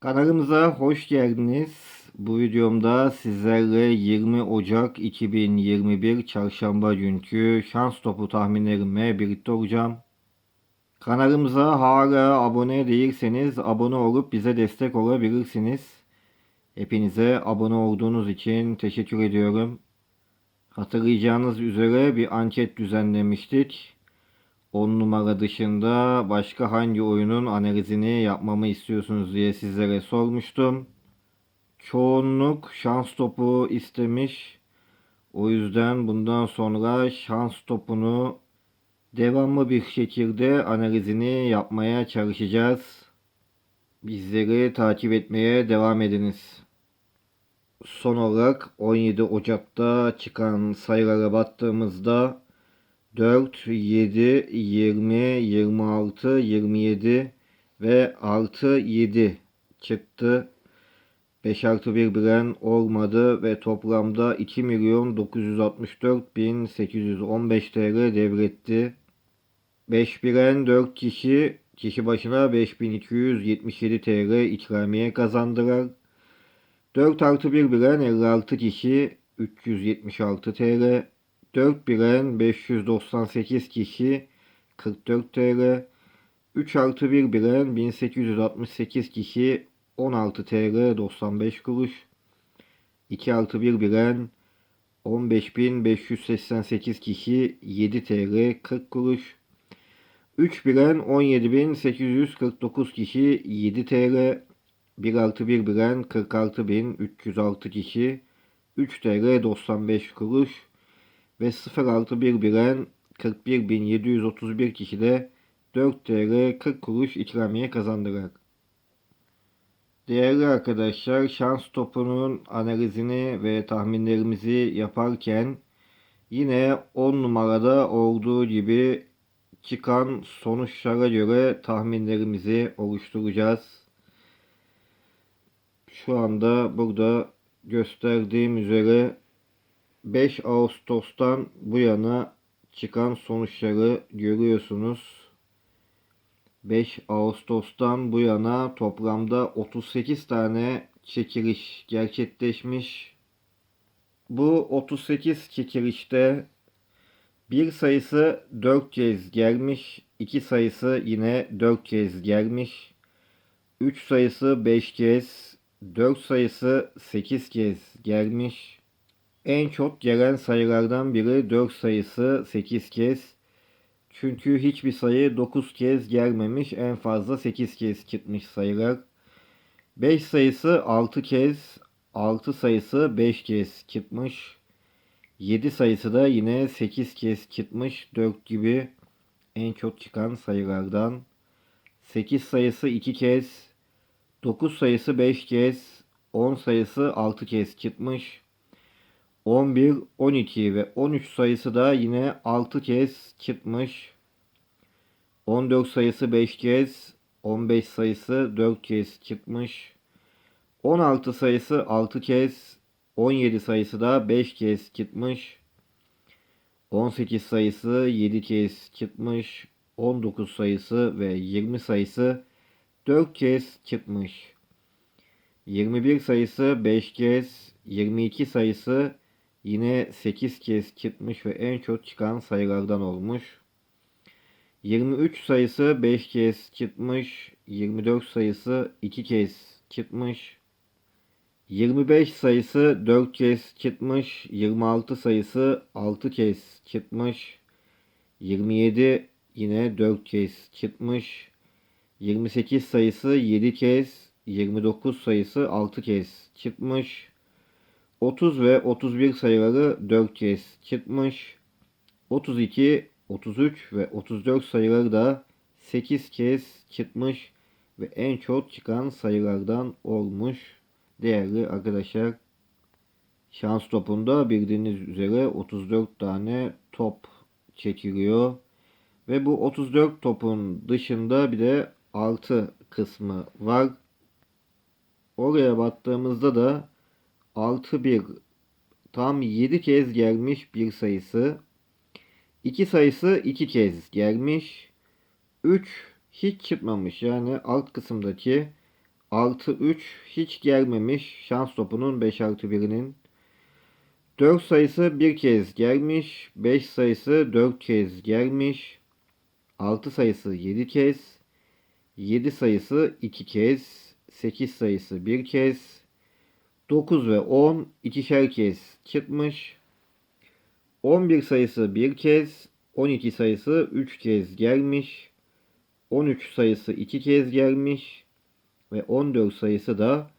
Kanalımıza hoş geldiniz. Bu videomda sizlerle 20 Ocak 2021 Çarşamba günkü şans topu tahminlerimle birlikte olacağım. Kanalımıza hala abone değilseniz abone olup bize destek olabilirsiniz. Hepinize abone olduğunuz için teşekkür ediyorum. Hatırlayacağınız üzere bir anket düzenlemiştik. 10 numara dışında başka hangi oyunun analizini yapmamı istiyorsunuz diye sizlere sormuştum. Çoğunluk şans topu istemiş. O yüzden bundan sonra şans topunu devamlı bir şekilde analizini yapmaya çalışacağız. Bizleri takip etmeye devam ediniz. Son olarak 17 Ocak'ta çıkan sayılara baktığımızda 4, 7, 20, 26, 27 ve artı 7 çıktı. 5 artı 1 bilen olmadı ve toplamda 2 milyon 964 bin 815 TL devretti. 5 bilen 4 kişi kişi başına 5277 TL ikramiye kazandılar. 4 artı 1 bilen 56 kişi 376 TL. 4 bilen 598 kişi 44 TL. 3 artı 1 bilen 1868 kişi 16 TL 95 kuruş. 2 artı 1 bilen 15.588 kişi 7 TL 40 kuruş. 3 bilen 17.849 kişi 7 TL. 1 artı 1 bilen 46.306 kişi 3 TL 95 kuruş ve 061 bilen 41.731 kişi de 4 TL 40 kuruş ikramiye kazandılar. Değerli arkadaşlar şans topunun analizini ve tahminlerimizi yaparken yine 10 numarada olduğu gibi çıkan sonuçlara göre tahminlerimizi oluşturacağız. Şu anda burada gösterdiğim üzere 5 Ağustos'tan bu yana çıkan sonuçları görüyorsunuz. 5 Ağustos'tan bu yana toplamda 38 tane çekiliş gerçekleşmiş. Bu 38 çekilişte bir sayısı 4 kez gelmiş, 2 sayısı yine 4 kez gelmiş. 3 sayısı 5 kez, 4 sayısı 8 kez gelmiş. En çok gelen sayılardan biri 4 sayısı 8 kez. Çünkü hiçbir sayı 9 kez gelmemiş. En fazla 8 kez çıkmış sayılar. 5 sayısı 6 kez. 6 sayısı 5 kez çıkmış. 7 sayısı da yine 8 kez çıkmış. 4 gibi en çok çıkan sayılardan. 8 sayısı 2 kez. 9 sayısı 5 kez. 10 sayısı 6 kez çıkmış. 11, 12 ve 13 sayısı da yine 6 kez çıkmış. 14 sayısı 5 kez, 15 sayısı 4 kez çıkmış. 16 sayısı 6 kez, 17 sayısı da 5 kez çıkmış. 18 sayısı 7 kez çıkmış. 19 sayısı ve 20 sayısı 4 kez çıkmış. 21 sayısı 5 kez, 22 sayısı yine 8 kez çıkmış ve en çok çıkan sayılardan olmuş. 23 sayısı 5 kez çıkmış. 24 sayısı 2 kez çıkmış. 25 sayısı 4 kez çıkmış. 26 sayısı 6 kez çıkmış. 27 yine 4 kez çıkmış. 28 sayısı 7 kez. 29 sayısı 6 kez çıkmış. 30 ve 31 sayıları 4 kez çıkmış. 32, 33 ve 34 sayıları da 8 kez çıkmış ve en çok çıkan sayılardan olmuş. Değerli arkadaşlar şans topunda bildiğiniz üzere 34 tane top çekiliyor. Ve bu 34 topun dışında bir de 6 kısmı var. Oraya baktığımızda da 6 bir tam 7 kez gelmiş bir sayısı. 2 sayısı 2 kez gelmiş. 3 hiç çıkmamış. Yani alt kısımdaki Artı 3 hiç gelmemiş. Şans topunun 5 artı 1'inin. 4 sayısı bir kez gelmiş. 5 sayısı 4 kez gelmiş. 6 sayısı 7 kez. 7 sayısı 2 kez. 8 sayısı 1 kez. 9 ve 10 ikişer kez çıkmış. 11 sayısı 1 kez. 12 sayısı 3 kez gelmiş. 13 sayısı 2 kez gelmiş. Ve 14 sayısı da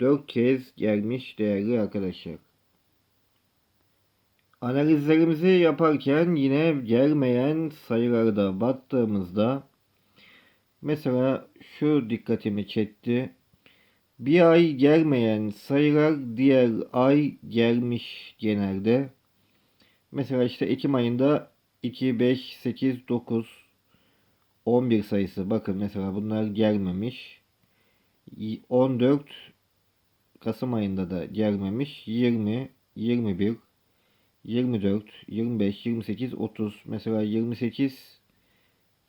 4 kez gelmiş değerli arkadaşlar. Analizlerimizi yaparken yine gelmeyen sayılarda baktığımızda mesela şu dikkatimi çekti. Bir ay gelmeyen sayılar diğer ay gelmiş genelde. Mesela işte Ekim ayında 2, 5, 8, 9, 11 sayısı. Bakın mesela bunlar gelmemiş. 14 Kasım ayında da gelmemiş. 20, 21, 24, 25, 28, 30. Mesela 28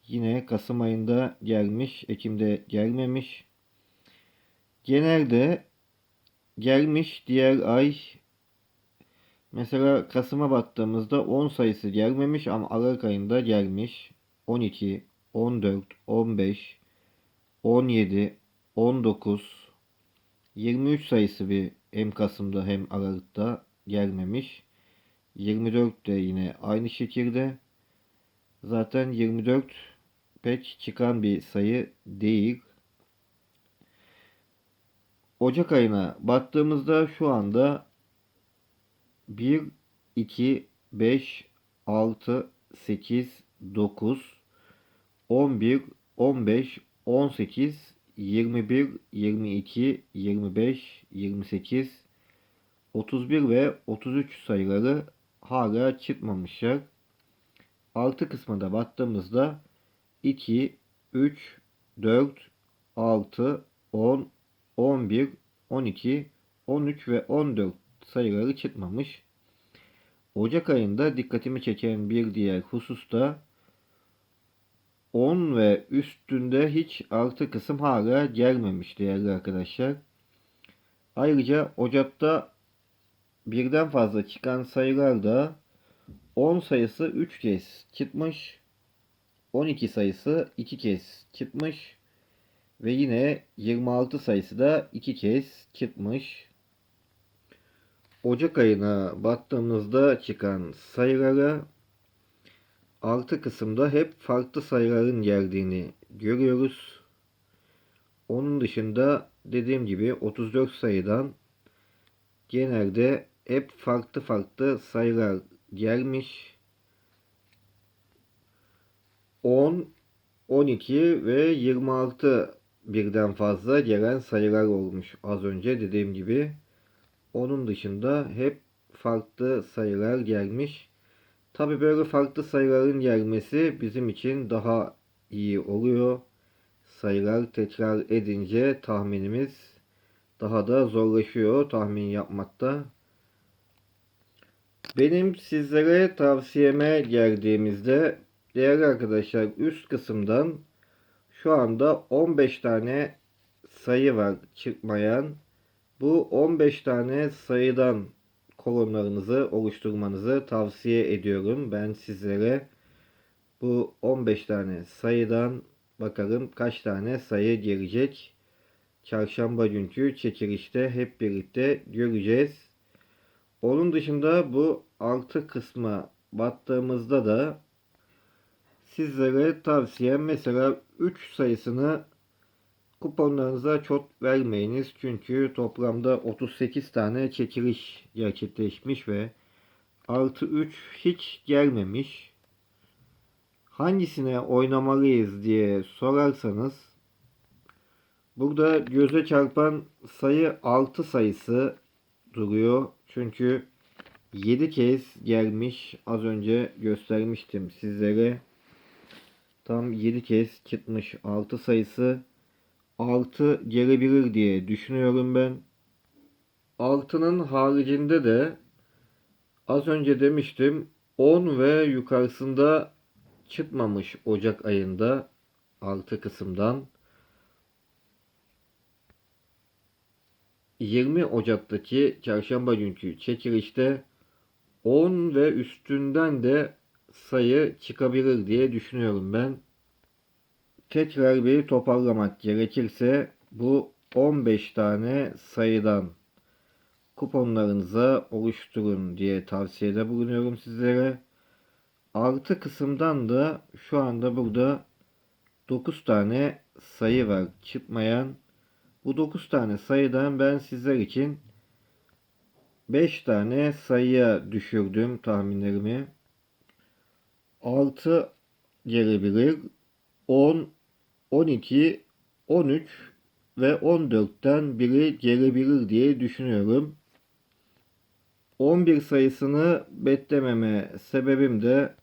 yine Kasım ayında gelmiş. Ekim'de gelmemiş. Genelde gelmiş diğer ay mesela Kasım'a baktığımızda 10 sayısı gelmemiş ama Aralık ayında gelmiş. 12, 14, 15, 17, 19, 23 sayısı bir hem Kasım'da hem Aralık'ta gelmemiş. 24 de yine aynı şekilde. Zaten 24 pek çıkan bir sayı değil. Ocak ayına baktığımızda şu anda 1, 2, 5, 6, 8, 9, 11, 15, 18, 21, 22, 25, 28, 31 ve 33 sayıları hala çıkmamışlar. Altı kısmına baktığımızda 2, 3, 4, 6, 10, 11, 12, 13 ve 14 sayıları çıkmamış. Ocak ayında dikkatimi çeken bir diğer husus da 10 ve üstünde hiç artı kısım hala gelmemiş değerli arkadaşlar. Ayrıca Ocak'ta birden fazla çıkan sayılar da 10 sayısı 3 kez çıkmış. 12 sayısı 2 kez çıkmış. Ve yine 26 sayısı da 2 kez çıkmış. Ocak ayına baktığımızda çıkan sayılara artı kısımda hep farklı sayıların geldiğini görüyoruz. Onun dışında dediğim gibi 34 sayıdan genelde hep farklı farklı sayılar gelmiş. 10, 12 ve 26 birden fazla gelen sayılar olmuş az önce dediğim gibi. Onun dışında hep farklı sayılar gelmiş. Tabi böyle farklı sayıların gelmesi bizim için daha iyi oluyor. Sayılar tekrar edince tahminimiz daha da zorlaşıyor tahmin yapmakta. Benim sizlere tavsiyeme geldiğimizde değerli arkadaşlar üst kısımdan şu anda 15 tane sayı var çıkmayan. Bu 15 tane sayıdan kolonlarınızı oluşturmanızı tavsiye ediyorum. Ben sizlere bu 15 tane sayıdan bakalım kaç tane sayı gelecek. Çarşamba günkü çekilişte hep birlikte göreceğiz. Onun dışında bu altı kısma battığımızda da sizlere tavsiyem mesela 3 sayısını kuponlarınıza çok vermeyiniz. Çünkü toplamda 38 tane çekiliş gerçekleşmiş ve artı 3 hiç gelmemiş. Hangisine oynamalıyız diye sorarsanız burada göze çarpan sayı 6 sayısı duruyor. Çünkü 7 kez gelmiş. Az önce göstermiştim sizlere. Tam 7 kez çıkmış 6 sayısı. 6 gelebilir diye düşünüyorum ben. 6'nın haricinde de az önce demiştim 10 ve yukarısında çıkmamış Ocak ayında 6 kısımdan. 20 Ocak'taki çarşamba günkü çekilişte 10 ve üstünden de sayı çıkabilir diye düşünüyorum ben. Tekrar bir toparlamak gerekirse bu 15 tane sayıdan kuponlarınıza oluşturun diye tavsiyede bulunuyorum sizlere. Artı kısımdan da şu anda burada 9 tane sayı var çıkmayan. Bu 9 tane sayıdan ben sizler için 5 tane sayıya düşürdüm tahminlerimi. 6 gelebilir. 10, 12, 13 ve 14'ten biri gelebilir diye düşünüyorum. 11 sayısını beklememe sebebim de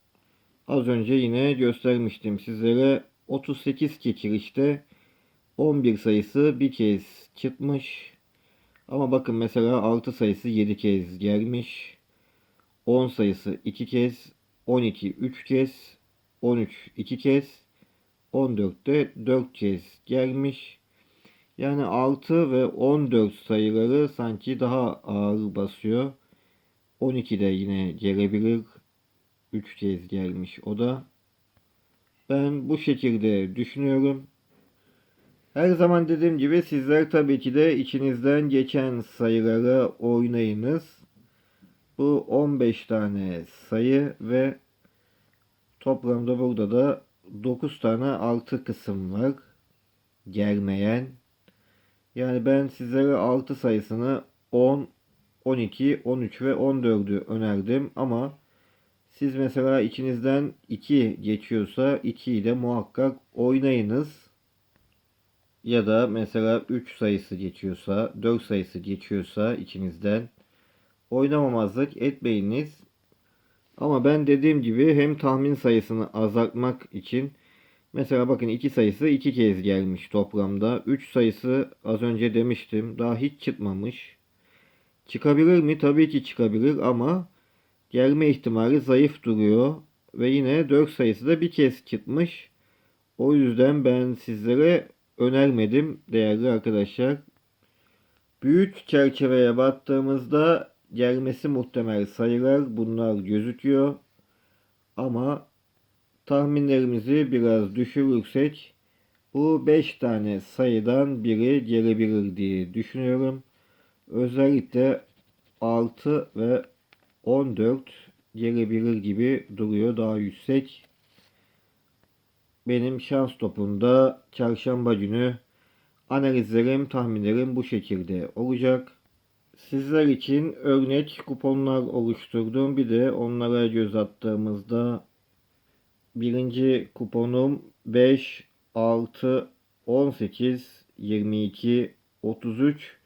az önce yine göstermiştim sizlere. 38 çekilişte 11 sayısı bir kez çıkmış. Ama bakın mesela 6 sayısı 7 kez gelmiş. 10 sayısı 2 kez, 12 3 kez, 13 2 kez, 14 de 4 kez gelmiş. Yani 6 ve 14 sayıları sanki daha ağır basıyor. 12 de yine gelebilir. 3 kez gelmiş o da. Ben bu şekilde düşünüyorum. Her zaman dediğim gibi sizler tabii ki de içinizden geçen sayıları oynayınız. Bu 15 tane sayı ve toplamda burada da 9 tane altı kısım var. Gelmeyen. Yani ben sizlere 6 sayısını 10, 12, 13 ve 14'ü önerdim ama siz mesela içinizden 2 geçiyorsa 2'yi de muhakkak oynayınız. Ya da mesela 3 sayısı geçiyorsa, 4 sayısı geçiyorsa içinizden oynamamazlık etmeyiniz. Ama ben dediğim gibi hem tahmin sayısını azaltmak için mesela bakın 2 sayısı 2 kez gelmiş toplamda. 3 sayısı az önce demiştim daha hiç çıkmamış. Çıkabilir mi? Tabii ki çıkabilir ama gelme ihtimali zayıf duruyor. Ve yine 4 sayısı da bir kez çıkmış. O yüzden ben sizlere önermedim değerli arkadaşlar. Büyük çerçeveye baktığımızda gelmesi muhtemel sayılar bunlar gözüküyor. Ama tahminlerimizi biraz düşürürsek bu 5 tane sayıdan biri gelebilir diye düşünüyorum. Özellikle 6 ve 14 gelebilir gibi duruyor daha yüksek. Benim şans topunda çarşamba günü analizlerim, tahminlerim bu şekilde olacak. Sizler için örnek kuponlar oluşturdum. Bir de onlara göz attığımızda birinci kuponum 5, 6, 18, 22, 33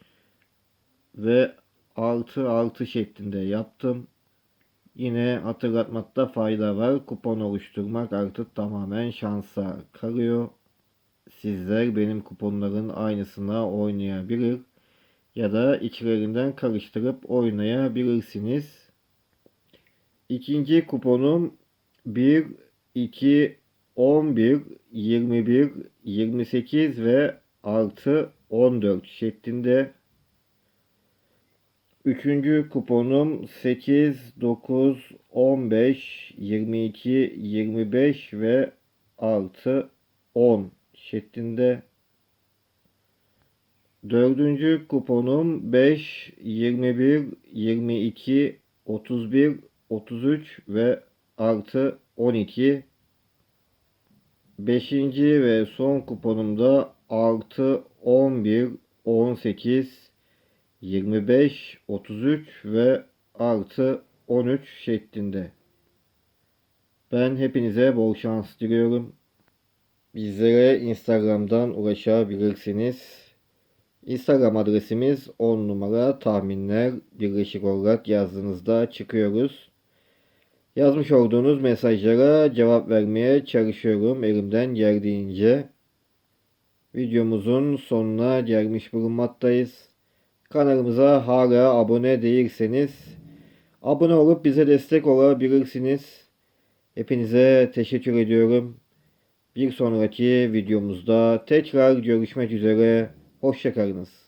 ve 6 6 şeklinde yaptım. Yine hatırlatmakta fayda var. Kupon oluşturmak artık tamamen şansa kalıyor. Sizler benim kuponların aynısına oynayabilir ya da içlerinden karıştırıp oynayabilirsiniz. İkinci kuponum 1, 2, 11, 21, 28 ve artı 14 şeklinde Üçüncü kuponum 8, 9, 15, 22, 25 ve artı 10 şeklinde. Dördüncü kuponum 5, 21, 22, 31, 33 ve artı 12. Beşinci ve son kuponumda artı 11, 18, 25, 33 ve artı 13 şeklinde. Ben hepinize bol şans diliyorum. Bizlere Instagram'dan ulaşabilirsiniz. Instagram adresimiz 10 numara tahminler birleşik olarak yazdığınızda çıkıyoruz. Yazmış olduğunuz mesajlara cevap vermeye çalışıyorum elimden geldiğince. Videomuzun sonuna gelmiş bulunmaktayız. Kanalımıza hala abone değilseniz abone olup bize destek olabilirsiniz. Hepinize teşekkür ediyorum. Bir sonraki videomuzda tekrar görüşmek üzere. Hoşçakalınız.